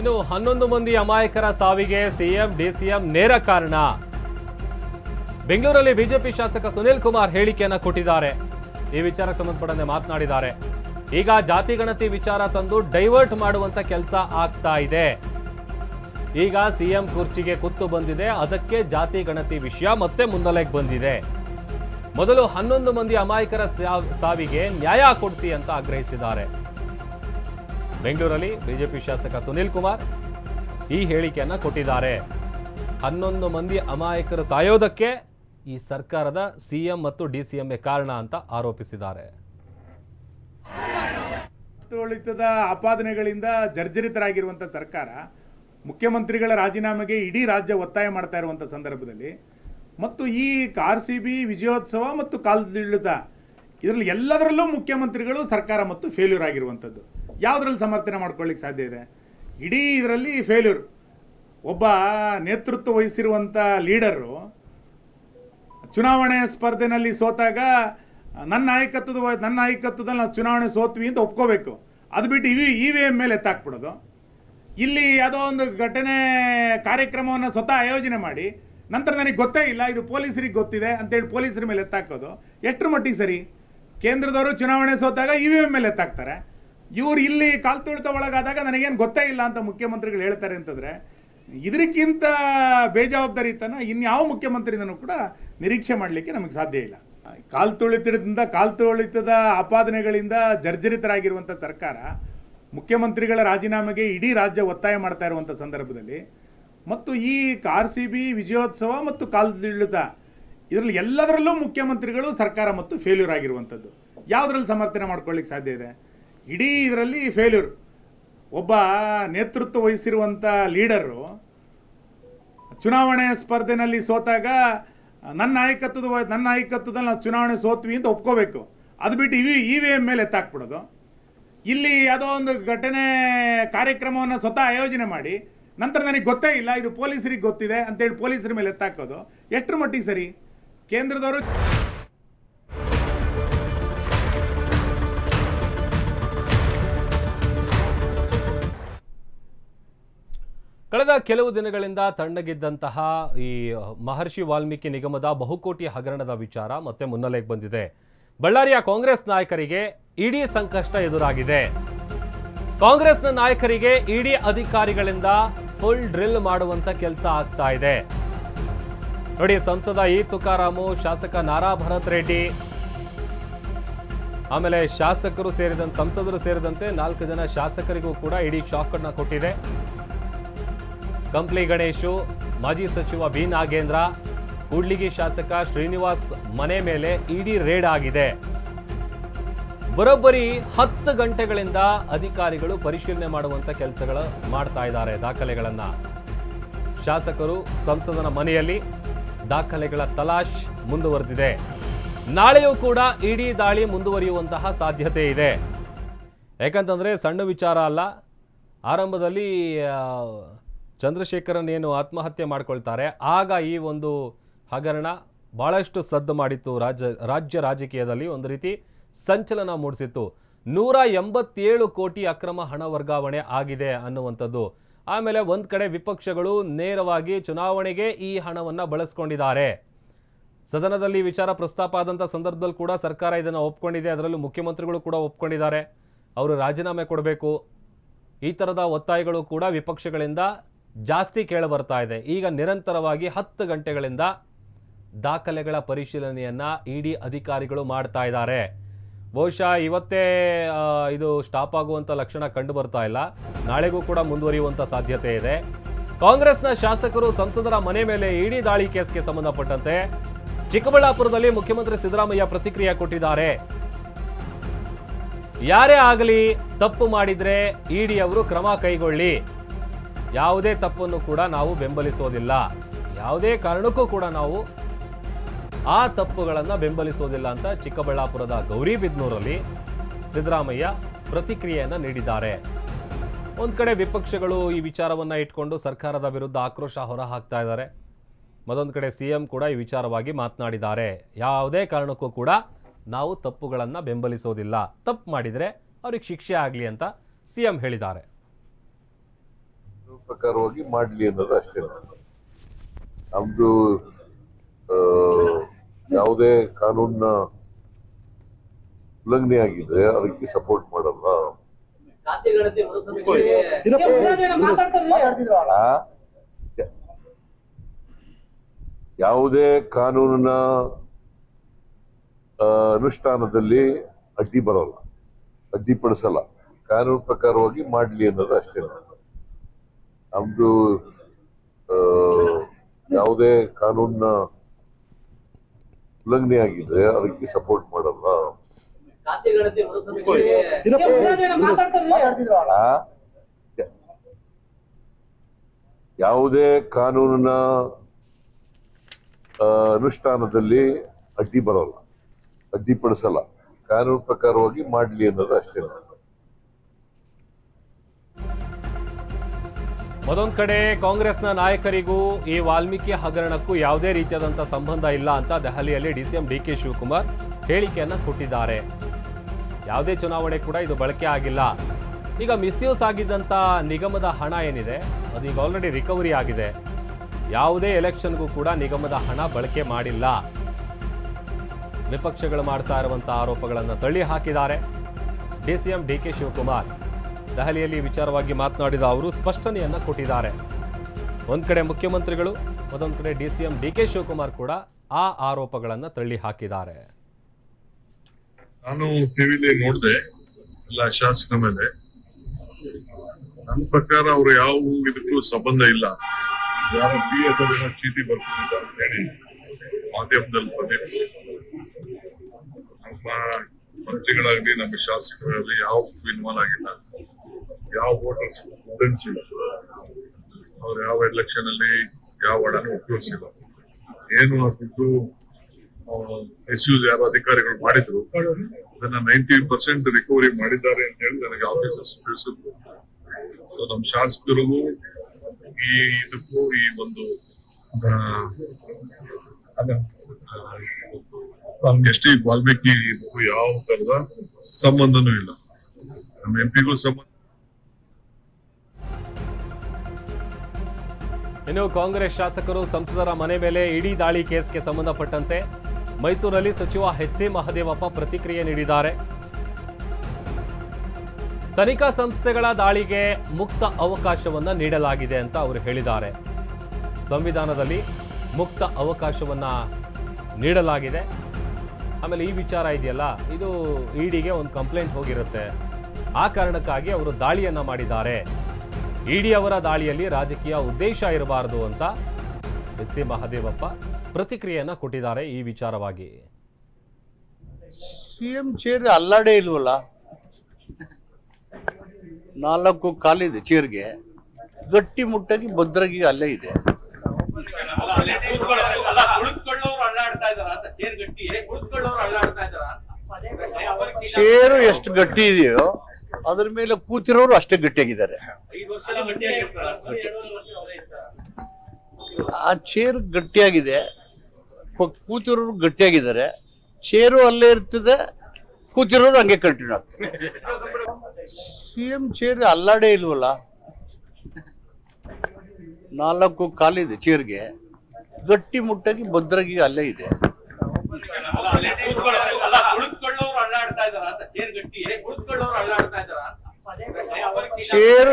ಇನ್ನು ಹನ್ನೊಂದು ಮಂದಿ ಅಮಾಯಕರ ಸಾವಿಗೆ ಸಿಎಂ, ಡಿಸಿಎಂ ನೇರ ಕಾರಣ. ಬೆಂಗಳೂರಲ್ಲಿ ಬಿಜೆಪಿ ಶಾಸಕ ಸುನೀಲ್ ಕುಮಾರ್ ಹೇಳಿಕೆಯನ್ನು ಕೊಟ್ಟಿದ್ದಾರೆ. ಈ ವಿಚಾರಕ್ಕೆ ಸಂಬಂಧಪಟ್ಟಂತೆ ಮಾತನಾಡಿದ್ದಾರೆ. ಈಗ ಜಾತಿ ಗಣತಿ ವಿಚಾರ ತಂದು ಡೈವರ್ಟ್ ಮಾಡುವಂತ ಕೆಲಸ ಆಗ್ತಾ ಇದೆ. ಈಗ ಸಿಎಂ ಕುರ್ಚಿಗೆ ಕುತ್ತು ಬಂದಿದೆ. ಅದಕ್ಕೆ ಜಾತಿ ಗಣತಿ ವಿಷಯ ಮತ್ತೆ ಮುನ್ನಲೆಗೆ ಬಂದಿದೆ. ಮೊದಲು ಹನ್ನೊಂದು ಮಂದಿ ಅಮಾಯಕರ ಸಾವಿಗೆ ನ್ಯಾಯ ಕೊಡಿಸಿ ಅಂತ ಆಗ್ರಹಿಸಿದ್ದಾರೆ. ಬೆಂಗಳೂರಲ್ಲಿ ಬಿಜೆಪಿ ಶಾಸಕ ಸುನೀಲ್ ಕುಮಾರ್ ಈ ಹೇಳಿಕೆಯನ್ನು ಕೊಟ್ಟಿದ್ದಾರೆ. ಹನ್ನೊಂದು ಮಂದಿ ಅಮಾಯಕರು ಸಾಯೋದಕ್ಕೆ ಈ ಸರ್ಕಾರದ ಸಿಎಂ ಮತ್ತು ಡಿಸಿಎಂಎ ಕಾರಣ ಅಂತ ಆರೋಪಿಸಿದ್ದಾರೆ. ಆಡಳಿತದ ಆಪಾದನೆಗಳಿಂದ ಜರ್ಜರಿತರಾಗಿರುವಂಥ ಸರ್ಕಾರ ಮುಖ್ಯಮಂತ್ರಿಗಳ ರಾಜೀನಾಮೆಗೆ ಇಡೀ ರಾಜ್ಯ ಒತ್ತಾಯ ಮಾಡ್ತಾ ಇರುವಂಥ ಸಂದರ್ಭದಲ್ಲಿ ಮತ್ತು ಈ ಆರ್ ಸಿ ಬಿ, ವಿಜಯೋತ್ಸವ ಮತ್ತು ಕಾಲ್ದಿಳಿತ ಇದರಲ್ಲಿ ಎಲ್ಲದರಲ್ಲೂ ಮುಖ್ಯಮಂತ್ರಿಗಳು ಸರ್ಕಾರ ಮತ್ತು ಫೇಲ್ಯೂರ್ ಆಗಿರುವಂಥದ್ದು ಯಾವುದ್ರಲ್ಲಿ ಸಮರ್ಥನೆ ಮಾಡ್ಕೊಳ್ಳಿಕ್ಕೆ ಸಾಧ್ಯ ಇದೆ? ಇಡೀ ಇದರಲ್ಲಿ ಫೇಲ್ಯೂರ್ ಒಬ್ಬ ನೇತೃತ್ವ ವಹಿಸಿರುವಂಥ ಲೀಡರು ಚುನಾವಣೆ ಸ್ಪರ್ಧೆನಲ್ಲಿ ಸೋತಾಗ, ನನ್ನ ನಾಯಕತ್ವದ ನನ್ನ ನಾಯಕತ್ವದಲ್ಲಿ ನಾವು ಚುನಾವಣೆ ಸೋತ್ವಿ ಅಂತ ಒಪ್ಕೋಬೇಕು. ಅದು ಬಿಟ್ಟು ಇವಿ ಇ ವಿ ಎಂ ಮೇಲೆ ಎತ್ತಾಕ್ಬಿಡೋದು. ಇಲ್ಲಿ ಯಾವುದೋ ಒಂದು ಘಟನೆ, ಕಾರ್ಯಕ್ರಮವನ್ನು ಸ್ವತಃ ಆಯೋಜನೆ ಮಾಡಿ, ನಂತರ ನನಗೆ ಗೊತ್ತೇ ಇಲ್ಲ, ಇದು ಪೊಲೀಸರಿಗೆ ಗೊತ್ತಿದೆ ಅಂತೇಳಿ ಪೊಲೀಸರ ಮೇಲೆ ಎತ್ತಾಕೋದು. ಎಷ್ಟರ ಮಟ್ಟಿಗೆ ಸರಿ? ಕೇಂದ್ರದವರು ಚುನಾವಣೆ ಸೋತಾಗ ಇ ವಿ ಎಂ ಮೇಲೆ ಎತ್ತಾಕ್ತಾರೆ. ಇವ್ರು ಇಲ್ಲಿ ಕಾಲ್ತುಳಿತ ಒಳಗಾದಾಗ ನನಗೇನು ಗೊತ್ತೇ ಇಲ್ಲ ಅಂತ ಮುಖ್ಯಮಂತ್ರಿಗಳು ಹೇಳ್ತಾರೆ ಅಂತಂದರೆ, ಇದಕ್ಕಿಂತ ಬೇಜವಾಬ್ದಾರಿತನ ಇನ್ಯಾವ ಮುಖ್ಯಮಂತ್ರಿಯಿಂದನೂ ಕೂಡ ನಿರೀಕ್ಷೆ ಮಾಡಲಿಕ್ಕೆ ನಮಗೆ ಸಾಧ್ಯ ಇಲ್ಲ. ಕಾಲ್ತುಳಿತದಿಂದ ಕಾಲ್ತುಳಿತದ ಆಪಾದನೆಗಳಿಂದ ಜರ್ಜರಿತರಾಗಿರುವಂಥ ಸರ್ಕಾರ ಮುಖ್ಯಮಂತ್ರಿಗಳ ರಾಜೀನಾಮೆಗೆ ಇಡೀ ರಾಜ್ಯ ಒತ್ತಾಯ ಮಾಡ್ತಾ ಇರುವಂಥ ಸಂದರ್ಭದಲ್ಲಿ, ಮತ್ತು ಈ ಆರ್ ಸಿ ಬಿ ವಿಜಯೋತ್ಸವ ಮತ್ತು ಕಾಲ್ತುಳಿತ ಇದರಲ್ಲಿ ಎಲ್ಲದರಲ್ಲೂ ಮುಖ್ಯಮಂತ್ರಿಗಳು ಸರ್ಕಾರ ಮತ್ತು ಫೇಲ್ಯೂರ್ ಆಗಿರುವಂಥದ್ದು ಯಾವುದ್ರಲ್ಲಿ ಸಮರ್ಥನೆ ಮಾಡ್ಕೊಳ್ಳಿಕ್ಕೆ ಸಾಧ್ಯ ಇದೆ? ಇಡೀ ಇದರಲ್ಲಿ ಫೇಲ್ಯೂರ್ ಒಬ್ಬ ನೇತೃತ್ವ ವಹಿಸಿರುವಂಥ ಲೀಡರು ಚುನಾವಣೆ ಸ್ಪರ್ಧೆನಲ್ಲಿ ಸೋತಾಗ, ನನ್ನ ನಾಯಕತ್ವದ ನನ್ನ ನಾಯಕತ್ವದಲ್ಲಿ ನಾವು ಚುನಾವಣೆ ಸೋತ್ವಿ ಅಂತ ಒಪ್ಕೋಬೇಕು. ಅದು ಬಿಟ್ಟು ಇವಿ ಇ ವಿ ಎಂ ಮೇಲೆ ಎತ್ತಾಕ್ಬಿಡೋದು. ಇಲ್ಲಿ ಯಾವುದೋ ಒಂದು ಘಟನೆ, ಕಾರ್ಯಕ್ರಮವನ್ನು ಸ್ವತಃ ಆಯೋಜನೆ ಮಾಡಿ, ನಂತರ ನನಗೆ ಗೊತ್ತೇ ಇಲ್ಲ, ಇದು ಪೊಲೀಸರಿಗೆ ಗೊತ್ತಿದೆ ಅಂತೇಳಿ ಪೊಲೀಸರ ಮೇಲೆ ಎತ್ತಾಕೋದು. ಎಷ್ಟರ ಮಟ್ಟಿಗೆ ಸರಿ? ಕೇಂದ್ರದವರು ಕಳೆದ ಕೆಲವು ದಿನಗಳಿಂದ ತಣ್ಣಗಿದ್ದಂತಹ ಈ ಮಹರ್ಷಿ ವಾಲ್ಮೀಕಿ ನಿಗಮದ ಬಹುಕೋಟಿ ಹಗರಣದ ವಿಚಾರ ಮತ್ತೆ ಮುನ್ನೆಲೆಗೆ ಬಂದಿದೆ. ಬಳ್ಳಾರಿಯ ಕಾಂಗ್ರೆಸ್ ನಾಯಕರಿಗೆ ಇಡೀ ಸಂಕಷ್ಟ ಎದುರಾಗಿದೆ. ಕಾಂಗ್ರೆಸ್ನ ನಾಯಕರಿಗೆ ಇಡಿ ಅಧಿಕಾರಿಗಳಿಂದ ಫುಲ್ ಡ್ರಿಲ್ ಮಾಡುವಂತ ಕೆಲಸ ಆಗ್ತಾ ಇದೆ. ನೋಡಿ, ಸಂಸದ ಇ ತುಕಾರಾಮು, ಶಾಸಕ ನಾರಾ ಭರತ್ ರೆಡ್ಡಿ, ಆಮೇಲೆ ಶಾಸಕರು ಸೇರಿದಂತೆ, ಸಂಸದರು ಸೇರಿದಂತೆ ನಾಲ್ಕು ಜನ ಶಾಸಕರಿಗೂ ಕೂಡ ಇಡೀ ಶಾಕ್ ಅನ್ನ ಕೊಟ್ಟಿದೆ. ಕಂಪ್ಲಿ ಗಣೇಶು, ಮಾಜಿ ಸಚಿವ ಬಿ ನಾಗೇಂದ್ರ, ಕೂಡ್ಲಿಗಿ ಶಾಸಕ ಶ್ರೀನಿವಾಸ್ ಮನೆ ಮೇಲೆ ಇಡಿ ರೇಡ್ ಆಗಿದೆ. ಬರೋಬ್ಬರಿ ಹತ್ತು ಗಂಟೆಗಳಿಂದ ಅಧಿಕಾರಿಗಳು ಪರಿಶೀಲನೆ ಮಾಡುವಂಥ ಕೆಲಸಗಳು ಮಾಡ್ತಾ ಇದ್ದಾರೆ ದಾಖಲೆಗಳನ್ನು. ಶಾಸಕರು ಸಂಸದನ ಮನೆಯಲ್ಲಿ ದಾಖಲೆಗಳ ತಲಾಶ್ ಮುಂದುವರೆದಿದೆ. ನಾಳೆಯೂ ಕೂಡ ಇಡಿ ದಾಳಿ ಮುಂದುವರಿಯುವಂತಹ ಸಾಧ್ಯತೆ ಇದೆ. ಯಾಕಂತಂದ್ರೆ ಸಣ್ಣ ವಿಚಾರ ಅಲ್ಲ. ಆರಂಭದಲ್ಲಿ ಚಂದ್ರಶೇಖರನ್ ಏನು ಆತ್ಮಹತ್ಯೆ ಮಾಡ್ಕೊಳ್ತಾರೆ, ಆಗ ಈ ಒಂದು ಹಗರಣ ಬಹಳಷ್ಟು ಸದ್ದು ಮಾಡಿತ್ತು ರಾಜ್ಯ ರಾಜ್ಯ ರಾಜಕೀಯದಲ್ಲಿ ಒಂದು ರೀತಿ ಸಂಚಲನ ಮೂಡಿಸಿತ್ತು. ನೂರ ಎಂಬತ್ತೇಳು ಕೋಟಿ ಅಕ್ರಮ ಹಣ ವರ್ಗಾವಣೆ ಆಗಿದೆ ಅನ್ನುವಂಥದ್ದು. ಆಮೇಲೆ ಒಂದು ಕಡೆ ವಿಪಕ್ಷಗಳು ನೇರವಾಗಿ ಚುನಾವಣೆಗೆ ಈ ಹಣವನ್ನು ಬಳಸ್ಕೊಂಡಿದ್ದಾರೆ. ಸದನದಲ್ಲಿ ವಿಚಾರ ಪ್ರಸ್ತಾಪ ಆದಂಥ ಸಂದರ್ಭದಲ್ಲಿ ಕೂಡ ಸರ್ಕಾರ ಇದನ್ನು ಒಪ್ಕೊಂಡಿದೆ, ಅದರಲ್ಲೂ ಮುಖ್ಯಮಂತ್ರಿಗಳು ಕೂಡ ಒಪ್ಕೊಂಡಿದ್ದಾರೆ. ಅವರು ರಾಜೀನಾಮೆ ಕೊಡಬೇಕು. ಈ ಥರದ ಒತ್ತಾಯಗಳು ಕೂಡ ವಿಪಕ್ಷಗಳಿಂದ ಜಾಸ್ತಿ ಕೇಳಬರ್ತಾ ಇದೆ. ಈಗ ನಿರಂತರವಾಗಿ ಹತ್ತು ಗಂಟೆಗಳಿಂದ ದಾಖಲೆಗಳ ಪರಿಶೀಲನೆಯನ್ನ ಇಡಿ ಅಧಿಕಾರಿಗಳು ಮಾಡ್ತಾ ಇದ್ದಾರೆ. ಬಹುಶಃ ಇವತ್ತೇ ಇದು ಸ್ಟಾಪ್ ಆಗುವಂಥ ಲಕ್ಷಣ ಕಂಡು ಬರ್ತಾ ಇಲ್ಲ. ನಾಳೆಗೂ ಕೂಡ ಮುಂದುವರಿಯುವಂಥ ಸಾಧ್ಯತೆ ಇದೆ. ಕಾಂಗ್ರೆಸ್ನ ಶಾಸಕರು ಸಂಸದರ ಮನೆ ಮೇಲೆ ಇಡಿ ದಾಳಿ ಕೇಸ್ಗೆ ಸಂಬಂಧಪಟ್ಟಂತೆ ಚಿಕ್ಕಬಳ್ಳಾಪುರದಲ್ಲಿ ಮುಖ್ಯಮಂತ್ರಿ ಸಿದ್ದರಾಮಯ್ಯ ಪ್ರತಿಕ್ರಿಯೆ ಕೊಟ್ಟಿದ್ದಾರೆ. ಯಾರೇ ಆಗಲಿ ತಪ್ಪು ಮಾಡಿದ್ರೆ ಇಡಿ ಅವರು ಕ್ರಮ ಕೈಗೊಳ್ಳಿ. ಯಾವುದೇ ತಪ್ಪನ್ನು ಕೂಡ ನಾವು ಬೆಂಬಲಿಸೋದಿಲ್ಲ. ಯಾವುದೇ ಕಾರಣಕ್ಕೂ ಕೂಡ ನಾವು ಆ ತಪ್ಪುಗಳನ್ನು ಬೆಂಬಲಿಸೋದಿಲ್ಲ ಅಂತ ಚಿಕ್ಕಬಳ್ಳಾಪುರದ ಗೌರಿಬಿದ್ನೂರಲ್ಲಿ ಸಿದ್ದರಾಮಯ್ಯ ಪ್ರತಿಕ್ರಿಯೆಯನ್ನು ನೀಡಿದ್ದಾರೆ. ಒಂದು ಕಡೆ ವಿಪಕ್ಷಗಳು ಈ ವಿಚಾರವನ್ನು ಇಟ್ಕೊಂಡು ಸರ್ಕಾರದ ವಿರುದ್ಧ ಆಕ್ರೋಶ ಹೊರಹಾಕ್ತಾ ಇದ್ದಾರೆ. ಮತ್ತೊಂದು ಕಡೆ ಸಿಎಂ ಕೂಡ ಈ ವಿಚಾರವಾಗಿ ಮಾತನಾಡಿದ್ದಾರೆ. ಯಾವುದೇ ಕಾರಣಕ್ಕೂ ಕೂಡ ನಾವು ತಪ್ಪುಗಳನ್ನು ಬೆಂಬಲಿಸೋದಿಲ್ಲ. ತಪ್ಪು ಮಾಡಿದರೆ ಅವ್ರಿಗೆ ಶಿಕ್ಷೆ ಆಗಲಿ ಅಂತ ಸಿಎಂ ಹೇಳಿದ್ದಾರೆ. ಪ್ರಕಾರವಾಗಿ ಮಾಡಲಿ ಅನ್ನೋದು ಅಷ್ಟೇ ನಮ್ದು. ಆ, ಯಾವುದೇ ಕಾನೂನಿನ ಉಲ್ಲಂಘನೆ ಆಗಿದ್ರೆ ಅದಕ್ಕೆ ಸಪೋರ್ಟ್ ಮಾಡಲ್ಲ? ಯಾವುದೇ ಕಾನೂನಿನ ಅನುಷ್ಠಾನದಲ್ಲಿ ಅಡ್ಡಿ ಬರಲ್ಲ. ಅಡ್ಡಿಪಡಿಸಲ್ಲ. ಕಾನೂನು ಪ್ರಕಾರವಾಗಿ ಮಾಡಲಿ ಅನ್ನೋದು ಅಷ್ಟೇ ನಮ್ದು ಆ, ಯಾವುದೇ ಕಾನೂನ ಉಲ್ಲಂಘನೆ ಆಗಿದ್ರೆ ಅದಕ್ಕೆ ಸಪೋರ್ಟ್ ಮಾಡಲ್ಲ? ಯಾವುದೇ ಕಾನೂನಿನ ಅನುಷ್ಠಾನದಲ್ಲಿ ಅಡ್ಡಿ ಬರಲ್ಲ. ಅಡ್ಡಿಪಡಿಸಲ್ಲ ಕಾನೂನು ಪ್ರಕಾರವಾಗಿ ಮಾಡಲಿ ಅನ್ನೋದು ಅಷ್ಟೇ ಮತ್ತೊಂದು ಕಡೆ ಕಾಂಗ್ರೆಸ್ನ ನಾಯಕರಿಗೂ ಈ ವಾಲ್ಮೀಕಿ ಹಗರಣಕ್ಕೂ ಯಾವುದೇ ರೀತಿಯಾದಂಥ ಸಂಬಂಧ ಇಲ್ಲ ಅಂತ ದೆಹಲಿಯಲ್ಲಿ D C M D K Shivakumar ಹೇಳಿಕೆಯನ್ನು ಕೊಟ್ಟಿದ್ದಾರೆ. ಯಾವುದೇ ಚುನಾವಣೆ ಕೂಡ ಇದು ಬಳಕೆ ಆಗಿಲ್ಲ. ಈಗ ಮಿಸ್ಯೂಸ್ ಆಗಿದ್ದಂಥ ನಿಗಮದ ಹಣ ಏನಿದೆ? ಅದು ಈಗ ಆಲ್ರೆಡಿ ರಿಕವರಿ ಆಗಿದೆ. ಯಾವುದೇ ಎಲೆಕ್ಷನ್ಗೂ ಕೂಡ ನಿಗಮದ ಹಣ ಬಳಕೆ ಮಾಡಿಲ್ಲ. ವಿಪಕ್ಷಗಳು ಮಾಡ್ತಾ ಇರುವಂಥ ಆರೋಪಗಳನ್ನು ತಳ್ಳಿ ಹಾಕಿದ್ದಾರೆ. D C M D K Shivakumar. ದೆಹಲಿಯಲ್ಲಿ ವಿಚಾರವಾಗಿ ಮಾತನಾಡಿದ ಅವರು, ಸ್ಪಷ್ಟನೆಯನ್ನ ಕೊಟ್ಟಿದ್ದಾರೆ. ಒಂದು ಕಡೆ ಮುಖ್ಯಮಂತ್ರಿಗಳು, ಮತ್ತೊಂದು ಕಡೆ D C M D K Shivakumar ಕೂಡ ಆ ಆರೋಪಗಳನ್ನು ತಳ್ಳಿ ಹಾಕಿದ್ದಾರೆ. ನಾನು ಟಿವಿಲಿ ನೋಡಿದೆ, ಎಲ್ಲ ಶಾಸಕರ ಮೇಲೆ. ನನ್ನ ಪ್ರಕಾರ ಅವರು ಯಾವ ಇದಕ್ಕೂ ಸಂಬಂಧ ಇಲ್ಲ. ಯಾರು ಪಿ ಅಥವಾ ಚೀಟಿ ಬರ್ತಿದ್ದ ಹೇಳಿ ಮಾಧ್ಯಮದಲ್ಲಿ ಬಂದಿತ್ತು ನಮ್ಮ ಮಂತ್ರಿಗಳಾಗ್ಲಿ, ನಮ್ಮ ಶಾಸಕರಾಗ್ಲಿ ಯಾವ ಇನ್ವಾಲ್ವ್ ಆಗಿಲ್ಲ ಯಾವ ವೋಟರ್ಸ್ ಅವ್ರು ಯಾವ ಎಲೆಕ್ಷನ್ ಅಲ್ಲಿ ಯಾವ ಹಣನೂ ಉಪಯೋಗಿಸಿಲ್ಲ ಏನು ಆಗಿದ್ದು ಎಸ್ ಯು ಯಾರು ಅಧಿಕಾರಿಗಳು ಮಾಡಿದ್ರು. ಅದನ್ನ ನೈಂಟಿ ಪರ್ಸೆಂಟ್ ರಿಕವರಿ ಮಾಡಿದ್ದಾರೆ ಅಂತ ಹೇಳಿ ನನಗೆ ಆಫೀಸರ್ಸ್ ತಿಳಿಸಿದ್ರು. ಸೊ ನಮ್ಮ ಶಾಸಕರಿಗೂ ಈ ಇದಕ್ಕೂ ಈ ಒಂದು ಎಸ್ ಟಿ ವಾಲ್ಮೀಕಿ ಯಾವ ತರದ ಸಂಬಂಧನೂ ಇಲ್ಲ. ನಮ್ಮ ಎಂಪಿಗೂ ಸಂಬಂಧ ಇನ್ನು ಕಾಂಗ್ರೆಸ್ ಶಾಸಕರು ಸಂಸದರ ಮನೆ ಮೇಲೆ ಇಡೀ ದಾಳಿ ಕೇಸ್ಗೆ ಸಂಬಂಧಪಟ್ಟಂತೆ ಮೈಸೂರಲ್ಲಿ ಸಚಿವ ಎಚ್ ಸಿ ಮಹದೇವಪ್ಪ ಪ್ರತಿಕ್ರಿಯೆ ನೀಡಿದ್ದಾರೆ. ತನಿಖಾ ಸಂಸ್ಥೆಗಳ ದಾಳಿಗೆ ಮುಕ್ತ ಅವಕಾಶವನ್ನು ನೀಡಲಾಗಿದೆ ಅಂತ ಅವರು ಹೇಳಿದ್ದಾರೆ. ಸಂವಿಧಾನದಲ್ಲಿ ಮುಕ್ತ ಅವಕಾಶವನ್ನ ನೀಡಲಾಗಿದೆ. ಆಮೇಲೆ ಈ ವಿಚಾರ ಇದೆಯಲ್ಲ, ಇದು ಇಡಿಗೆ ಒಂದು ಕಂಪ್ಲೇಂಟ್ ಹೋಗಿರುತ್ತೆ. ಆ ಕಾರಣಕ್ಕಾಗಿ ಅವರು ದಾಳಿಯನ್ನ ಮಾಡಿದ್ದಾರೆ. ಇಡಿ ಅವರ ದಾಳಿಯಲ್ಲಿ ರಾಜಕೀಯ ಉದ್ದೇಶ ಇರಬಾರದು ಅಂತ ಎಚ್ ಸಿ ಮಹದೇವಪ್ಪ ಪ್ರತಿಕ್ರಿಯೆಯನ್ನ ಕೊಟ್ಟಿದ್ದಾರೆ ಈ ವಿಚಾರವಾಗಿ ಸಿಎಂ ಚೇರ್ ಅಲ್ಲಾಡೇ ಇಲ್ವಲ್ಲ ನಾಲ್ಕು ಕಾಲಿದೆ ಚೇರ್ಗೆ ಗಟ್ಟಿ ಮುಟ್ಟಾಗಿ ಭದ್ರಾಗಿ ಅಲ್ಲೇ ಇದೆ ಚೇರು ಎಷ್ಟು ಗಟ್ಟಿ ಇದೆಯೋ ಅದ್ರ ಮೇಲೆ ಕೂತಿರೋರು ಅಷ್ಟೇ ಗಟ್ಟಿಯಾಗಿದ್ದಾರೆ ಆ ಚೇರ್ ಗಟ್ಟಿಯಾಗಿದೆ ಕೂತಿರೋರು ಗಟ್ಟಿಯಾಗಿದ್ದಾರೆ ಚೇರು ಅಲ್ಲೇ ಇರ್ತದೆ ಕೂತಿರೋರು ಹಂಗೆ ಕಂಟಿನ್ಯೂ ಆಗ್ತದೆ ಸಿಎಂ ಚೇರ್ ಅಲ್ಲಾಡೇ ಇಲ್ವಲ್ಲ ನಾಲ್ಕು ಕಾಲಿದೆ ಚೇರ್ಗೆ ಗಟ್ಟಿ ಮುಟ್ಟಾಗಿ ಭದ್ರಾಗಿ ಅಲ್ಲೇ ಇದೆ ಚೇರ್